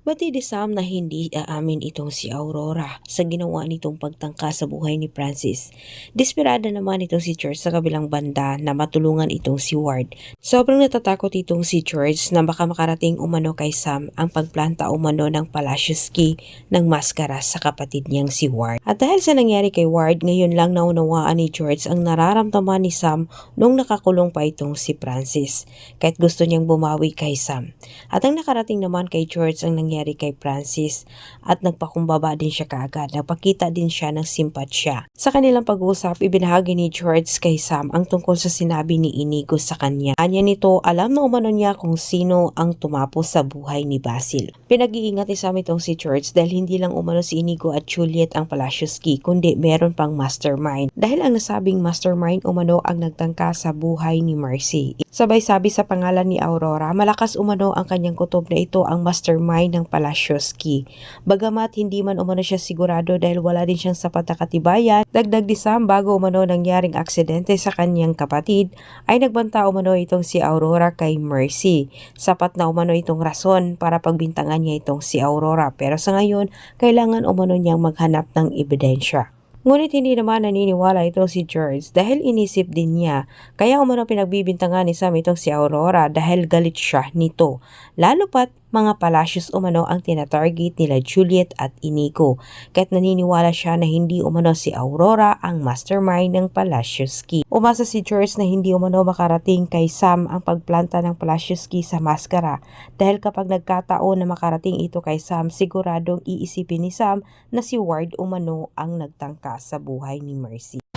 Batid ni Sam na hindi aamin itong si Aurora sa ginawa nitong pagtangka sa buhay ni Francis. Desperada naman itong si George sa kabilang banda na matulungan itong si Ward. Sobrang natatakot itong si George na baka makarating umano kay Sam ang pagplanta umano ng Palacios Key ng maskara sa kapatid niyang si Ward. At dahil sa nangyari kay Ward, ngayon lang naunawaan ni George ang nararamdaman ni Sam nung nakakulong pa itong si Francis. Kahit gusto niyang bumawi kay Sam. At ang nakarating naman kay George ang nangyari kay Francis at nagpakumbaba din siya kaagad. Nagpakita din siya ng simpatsya. Sa kanilang pag-uusap, ibinahagi ni George kay Sam ang tungkol sa sinabi ni Inigo sa kanya. Anya nito, alam na umano niya kung sino ang tumapos sa buhay ni Basil. Pinag-iingat ni Sam itong si George dahil hindi lang umano si Inigo at Juliet ang Palacios Key, kundi meron pang mastermind. Dahil ang nasabing mastermind umano ang nagtangka sa buhay ni Mercy. Sabay sabi sa pangalan ni Aurora, malakas umano ang kanyang kutob na ito ang mastermind ng Palacios Key. Bagamat hindi man umano siya sigurado dahil wala din siyang sapat na katibayan, dagdag ni Sam bago umano nangyaring aksidente sa kanyang kapatid, ay nagbanta umano itong si Aurora kay Mercy. Sapat na umano itong rason para pagbintangan niya itong si Aurora pero sa ngayon, kailangan umano niyang maghanap ng ebidensya. Ngunit hindi naman naniniwala ito si George dahil inisip din niya kaya umano pinagbibintangan ni Sam itong si Aurora dahil galit siya nito. Lalo pat mga palasyos umano ang tinatarget nila Juliet at Inigo kahit naniniwala siya na hindi umano si Aurora ang mastermind ng Palacios Key. Umasa si George na hindi umano makarating kay Sam ang pagplanta ng Palacios Key sa maskara dahil kapag nagkataon na makarating ito kay Sam siguradong iisipin ni Sam na si Ward umano ang nagtangka sa buhay ni Mercy.